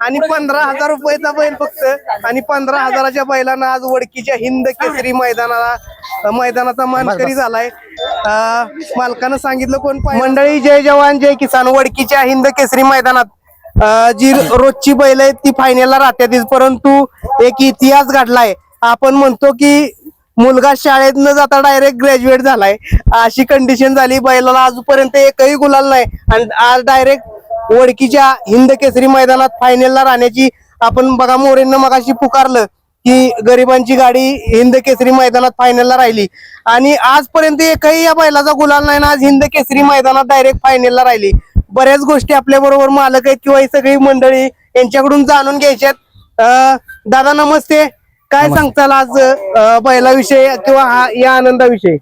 आणि पंधरा हजार रुपयाचा बैल फक्त. आणि पंधरा हजाराच्या बैलानं आज वडकीच्या हिंद केसरी मैदानाला मैदानाचा मानकरी झालाय. मालकानं सांगितलं कोण? मंडळी जय जवान जय किसान. वडकीच्या हिंद केसरी मैदानात. जी रोजची बैल आहेत ती फायनलला राहत्यात परंतु एक इतिहास घडलाय. आपण म्हणतो की मुलगा शाळेत न जाता डायरेक्ट ग्रॅज्युएट झालाय. अशी कंडिशन झाली. बैलाला आजपर्यंत एकही गुलाल नाही. आणि आज डायरेक्ट वडकीच्या हिंद केसरी मैदानात फायनलला राहण्याची आपण बघा मोरेंना मगाशी पुकारलं की गरिबांची गाडी हिंद केसरी मैदानात फायनलला राहिली. आणि आजपर्यंत एकही या बैलाचा गुलाल नाही ना आज हिंद केसरी मैदानात डायरेक्ट फायनलला राहिली. बऱ्याच गोष्टी आपल्या बरोबर मालक आहेत किंवा ही सगळी मंडळी यांच्याकडून जाणून घ्यायच्यात. अं, दादा नमस्ते. काय सांगताल आज बैलाविषयी किंवा हा या आनंदाविषयी?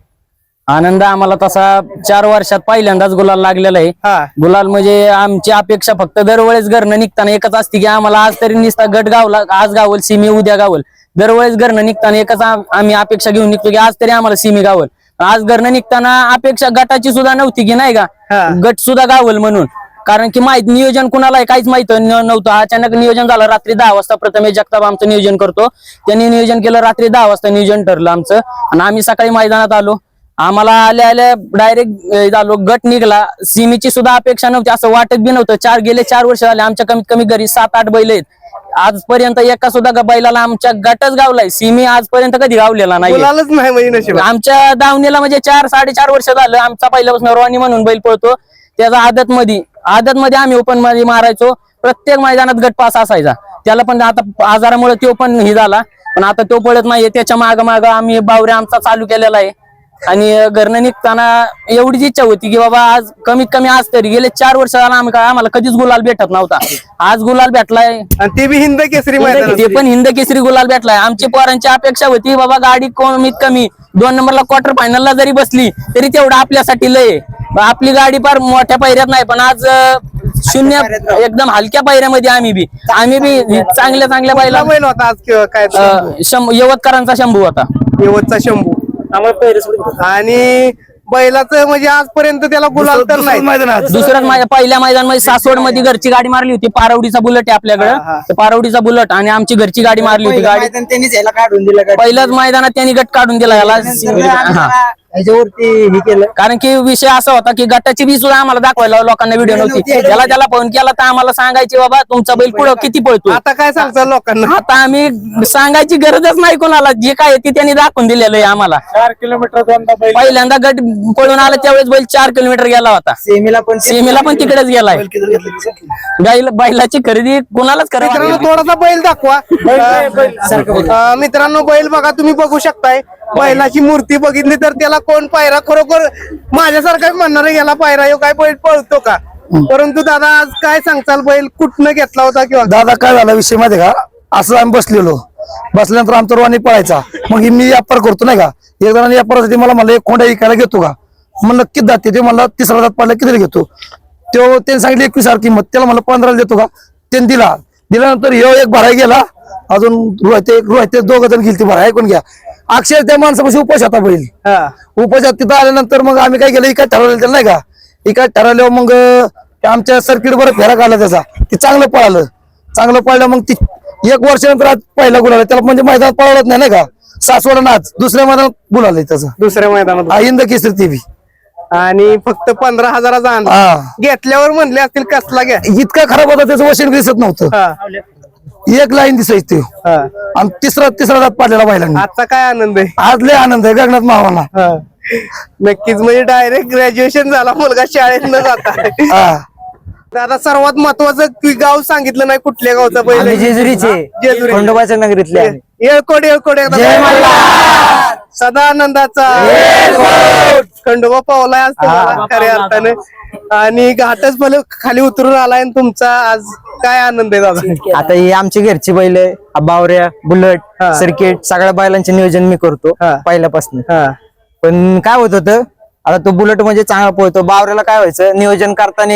आनंद आम्हाला तसा चार वर्षात पहिल्यांदाच गुलाल लागलेला आहे. हा. गुलाल म्हणजे आमची अपेक्षा फक्त दरवेळेस घरनं निघताना एकच असते की आम्हाला आज तरी निसता गट गावला आज गावल सिमी उद्या गावल. दरवेळेस घरनं निघताना एकच आम- आम्ही अपेक्षा घेऊन निघतो की आज तरी आम्हाला सिमी गावल. आज घरनं निघताना अपेक्षा गटाची सुद्धा नव्हती की नाही हा. का गट सुद्धा गावल म्हणून. कारण की माहीत नियोजन कुणाला आहे काहीच माहीत न- नव्हतं. अचानक नियोजन झालं रात्री दहा वाजता प्रथमेश जगताप आमचं नियोजन करतो. त्यांनी नियोजन केलं रात्री दहा वाजता नियोजन ठरलं आमचं. आणि आम्ही सकाळी मैदानात आलो. आम्हाला आल्या आल्या डायरेक्ट झालो गट निघला. सिमीची सुद्धा अपेक्षा नव्हती असं वाटत बी नव्हतं. चार गेले चार वर्ष झाले आमच्या कमीत कमी घरी सात आठ बैल आहेत. आजपर्यंत एका सुद्धा बैलाला आमच्या गटच गावलाय. सिमी आजपर्यंत कधी गावलेला नाही आमच्या दावणीला म्हणजे चार साडेचार वर्ष झालं. आमचा पहिल्यापासून रॉनी म्हणून बैल पळतो. त्याचा आदत मध्ये आदत मध्ये आम्ही ओपनमध्ये मारायचो. प्रत्येक मैदानात गट पास असायचा. त्याला पण आता आजारामुळे तो पण हे झाला. पण आता तो पळत नाहीये. त्याच्या माग माग आम्ही बावरे आमचा चालू केलेला आहे. आणि घरनं निघताना एवढीच इच्छा होती की बाबा आज कमीत कमी आज तरी गेले चार वर्ष झाला आम्ही काय आम्हाला कधीच गुलाल भेटत नव्हता. आज गुलाल भेटलाय. आणि ते बी हिंद केसरी ते पण हिंद केसरी गुलाल भेटलाय. आमची पोरांची अपेक्षा होती बाबा गाडी कमीत कमी दोन नंबरला क्वार्टर फायनलला जरी बसली तरी तेवढं आपल्यासाठी लय आहे. आपली गाडी फार मोठ्या पायऱ्यात नाही पण आज अं, शून्य एकदम हलक्या पायऱ्यामध्ये आम्ही बी. आम्ही बी चांगल्या चांगल्या बैला बैल होता आज किंवा काय अं, शं- यवतकरांचा शंभू होता. यवतचा शंभू. आणि बैलाचं म्हणजे आजपर्यंत त्याला गुलाल तर नाही. दुसऱ्याच माझ्या पहिल्या मैदानामध्ये सासवडमध्ये घरची गाडी मारली होती. पारवडीचा बुलेट आहे आपल्याकडे. तर पारवडीचा बुलेट आणि आमची घरची गाडी मारली होती. गाडी त्यांनीच याला काढून दिलं. पहिल्याच मैदानात त्यांनी गट काढून दिला याला. हा. ह्याच्यावरती हे केलं. कारण की विषय असा होता की गटाची बी सुद्धा आम्हाला दाखवायला लोकांना व्हिडिओ नव्हती. ज्याला त्याला फोन केला तर आम्हाला सांगायचे बाबा तुमचा बैल पुढं किती पळतो आता काय सांगता लोकांना? आता आम्ही सांगायची गरजच नाही कोणाला. जे काय ते त्यांनी दाखवून दिलेलं आहे आम्हाला. चार किलोमीटर पहिल्यांदा गट पळून आला त्यावेळेस बैल चार किलोमीटर गेला होता. सेमीला पण सीमेला पण तिकडेच गेलाय. बैल बैलाची खरेदी कोणालाच करावी थोडासा बैल दाखवा. मित्रांनो बैल बघा तुम्ही बघू शकताय. बैलाची मूर्ती बघितली तर त्याला कोण पायरा खरोखर माझ्यासारखा म्हणणार गेला पायरा ह्यो काय बैल पळतो का? परंतु दादा आज काय सांगताल बैल? कुठनं घेतला होता किंवा दादा काय झाला विषय माहिती का? असं आम्ही बसलेलो. बसल्यानंतर आमचा रोहानी पळायचा. मग ही मी व्यापार करतो नाही का? एक जणांनी व्यापारासाठी मला म्हणलं एक खोंडा विकायला घेतो का? म्हणलं किती जाते ते मला तिसरा जात पडला किती घेतो? तो त्यांनी सांगितलं एकवीस हजार किंमत त्याला म्हणलं पंधराला देतो का? त्यांनी दिला. दिल्यानंतर ह्यो एक भराय गेला. अजून रोहिते रोहिते दोघ जण गेली भराय ऐकून घ्या. अक्षर त्या माणसापाशी उपास होता बैल. हा. उपजात तिथं आल्यानंतर मग आम्ही काय केलं इकडे ठरवलं त्याला नाही का? इकडे ठरवल्यावर मग आमच्या सर्किट बरं फेरा काढला त्याचा. ते चांगलं पळालं. चांगलं पळलं मग ती एक वर्षानंतर आज पहिला गुलाल त्याला म्हणजे मैदानात पळवलंच नाही नाही का? सासवड नाच दुसऱ्या मैदानात गुलाल त्याचा. दुसऱ्या मैदानात. हा इंद केसरी ती बी. आणि फक्त पंधरा हजाराचा घेतल्यावर म्हणले असतील कसला घ्या. इतका खराब होता त्याचं वशन दिसत नव्हतं. एक लाईन दिसायची. हा. आणि तिसरा तिसरा दात पाडलेला बैलांनी. आजचा काय आनंद आहे? आज लय आनंद आहे गगनात मावाला हा. नक्कीच म्हणजे डायरेक्ट ग्रॅज्युएशन झाला मुलगा शाळेत न जाता. हा. दादा सर्वात महत्वाचं की गाव सांगितलं नाही कुठल्या गावचा आम्ही पहिले जेजुरीचे जेजुरी. खंडोबाच्या नगरीतले आम्ही. येळकोट येळकोट एकदा. सदा आनंदाचा खंडोबा पावलाय आज तुम्हाला खऱ्या अर्थाने. आणि घाटच भले खाली उतरून आलाय आणि तुमचा आज काय आनंद आहे दादा आता ही आमची घरची बैल आहे. बावऱ्या बुलट हा. सर्किट सगळ्या बैलांचे नियोजन मी करतो हा. पहिल्यापासून हा पण काय होत होतं आता तो बुलेट म्हणजे चांगला पळतो बावऱ्याला काय व्हायचं नियोजन करताना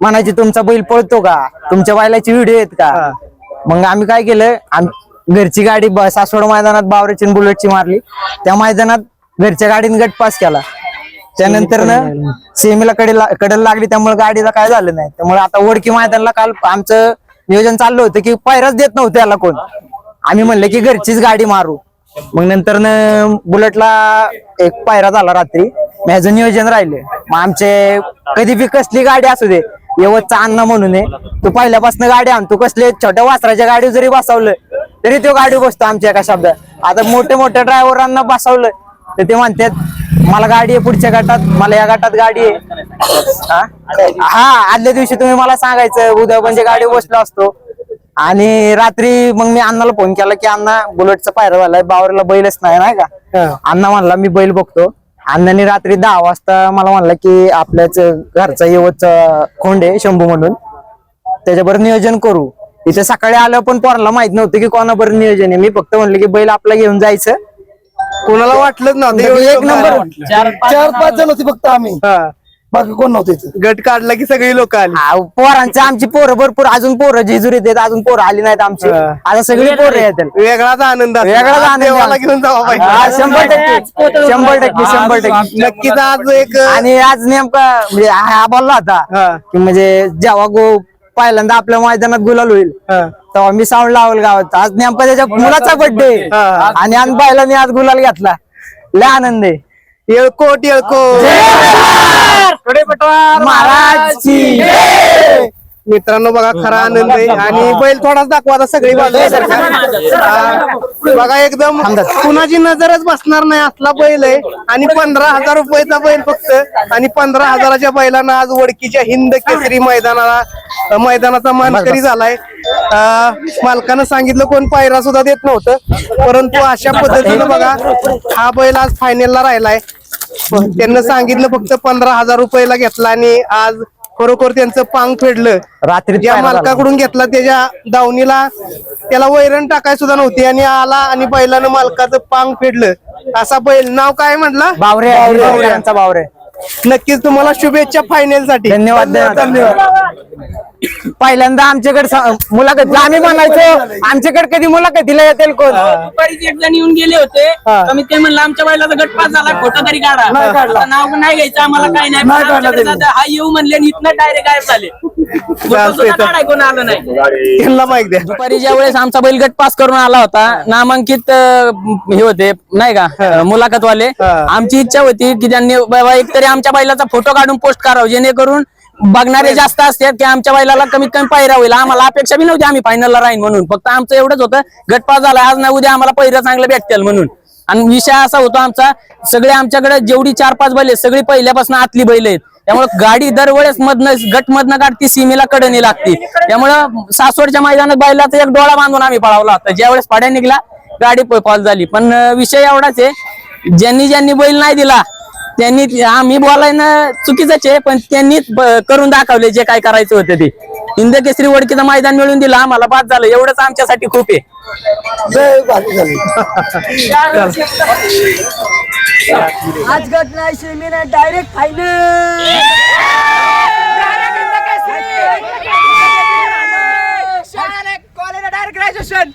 म्हणायचे तुमचा बैल पळतो का तुमच्या बैलाची व्हिडिओ आहेत का. मग आम्ही काय केलं आम- घरची गाडी ब- सासवड मैदानात बावऱ्याची आणि बुलेटची मारली त्या मैदानात घरच्या गाडीने गट पास केला त्यानंतर ना सेमीला कडे कडेला लागली त्यामुळे गाडीला काय झालं नाही. त्यामुळे आता ओळखी मैदानाला काल आमचं नियोजन चाललं होतं की पायराच देत नव्हतं याला कोण. आम्ही म्हणलं की घरचीच गाडी मारू. मग नंतर बुलेटला एक पायरा झाला रात्री. माझं नियोजन राहिले. मग आमचे कधी बी कसली गाडी असू दे यवतचा अण्णा म्हणून तू पहिल्यापासून गाडी आण तू कसले छोट्या वासराच्या गाडी जरी बसवलं तरी तो गाडी बसतो आमच्या एका शब्दात. आता मोठ्या मोठ्या ड्रायव्हरांना बसवलं तर ते म्हणतात मला गाडी आहे पुढच्या गटात. मला या गटात गाडी आहे. हा? हा आदल्या दिवशी तुम्ही मला सांगायचं उद्या म्हणजे गाडी बसलो असतो. आणि रात्री मग मी अण्णाला फोन केला की अण्णा बुलेटचा पायरा झालाय बावरीला बैलच नाही नाही का? हा. अण्णा म्हणला मी बैल बघतो. अण्णाने रात्री दहा वाजता मला म्हणला की आपल्याच घरचा यवतचा खोंड आहे शंभू म्हणून त्याच्याबरोबर नियोजन करू. इथे सकाळी आलं पण पोराला माहीत नव्हतं की कोणाबरोबर नियोजन आहे. मी फक्त म्हणलं की बैल आपला घेऊन जायचं. कोणाला वाटलंच एवढे एक नंबर. चार पाच जण होते फक्त आम्ही हा. बाकी कोण नव्हते इथे गट काढला की सगळी लोक आली हा, पोरांचे आमची पोरं भरपूर अजून पोरं जेजुरीत आहेत अजून पोरं आली नाहीत आमची हा. आता सगळी पोरं येतात वेगळाच आनंद असतो. वेगळाच आज आनंद देवाला आहे. घेऊन जावा हा, पाहिजे शंभर टक्के शंभर टक्के शंभर टक्के नक्कीच आज एक आणि आज नेमका म्हणजे हा हा बोलला होता हा. की म्हणजे जेव्हा गो पहिल्यांदा आपल्या मैदानात गुलाल होईल. तेव्हा मी साऊंड लावल गावात. आज नेमका त्याच्या मुलाचा बर्थडे. आणि आज बैलांनी आज गुलाल घेतला. लय आनंद आहे. येळकोट येळकोट. महाराजची मित्रांनो बघा खरा आनंद आहे. आणि बैल थोडाच दाखवा आता सगळी बाजू बघा एकदम कुणाची नजरच बसणार नाही. असला बैल आहे. आणि पंधरा हजार रुपयाचा बैल फक्त. आणि पंधरा हजाराच्या बैलांना आज वडकीच्या हिंद केसरी मैदानाला अं, मैदानाचा मानकरी झालाय. अं, मालकानं सांगितलं कोण पायरा सुद्धा देत नव्हतं. परंतु अशा पद्धतीनं बघा हा बैल आज फायनलला राहिलाय. त्यांना सांगितलं फक्त पंधरा हजार रुपयाला घेतला आणि आज खरोखर त्यांचं पांग फेडलं. रात्री ज्या. मालकाकडून घेतला त्याच्या दावणीला त्याला वैरण टाकाय सुद्धा नव्हती आणि आला आणि बैलानं मालकाचं पांग फेडलं. असा बैल नाव काय म्हटलं? बावरे. बावरे. नक्कीच तुम्हाला शुभेच्छा फायनलसाठी. धन्यवाद. धन्यवाद. पहिल्यांदा आमच्याकडे मुलाखत आम्ही म्हणायचो आमच्याकडे कधी मुलाखतीला येतील कोण दुपारीच एक जण येऊन गेले होते. कमी म्हणलं आमच्या बैलाचा गट पास झाला खोटा तरी काढा. नाव नाही घ्यायचं आम्हाला काय नाही. हा येऊ म्हणले आणि इथनं डायरेक्ट गायब झाले. दुपारी ज्या वेळेस आमचा बैल गट पास करून आला होता नामांकित हे होते नाही का मुलाखतवाले. आमची इच्छा होती की त्यांनी बाबा एकतरी आमच्या बैलाचा फोटो काढून पोस्ट करावं जेणेकरून बघणारे जास्त असतात की आमच्या बैलाला कमीत कमी पायरा होईल. आम्हाला अपेक्षा बी नव्हती आम्ही फायनलला राहीन म्हणून. फक्त आमचं एवढंच होतं गट पास झाला आज ना उद्या आम्हाला पहिलं चांगलं भेटतील म्हणून. आणि विषय असा होता आमचा सगळे आमच्याकडे जेवढी चार पाच बैल आहेत सगळी पहिल्यापासून आतली बैल आहेत. त्यामुळे गाडी दरवेळेस मधनं गट मधनं काढती सीमेला कडणी लागती. त्यामुळं सासवडच्या मैदानात बैलाचा एक डोळा बांधून आम्ही पळावला होता. ज्यावेळेस पाड्या निघला गाडी पॉल झाली. पण विषय एवढाच आहे ज्यांनी ज्यांनी बैल नाही दिला त्यांनी आम्ही बोलायनं चुकीचंच आहे पण त्यांनी ब- करून दाखवले जे काय करायचं होतं ते. हिंद केसरी वडकीचं मैदान मिळून दिलं आम्हाला बाद झालं. एवढंच आमच्यासाठी खूप आहे. आज गट नाही सेमी नाही डायरेक्ट फायनल डायरेक्ट ग्रॅज्युएशन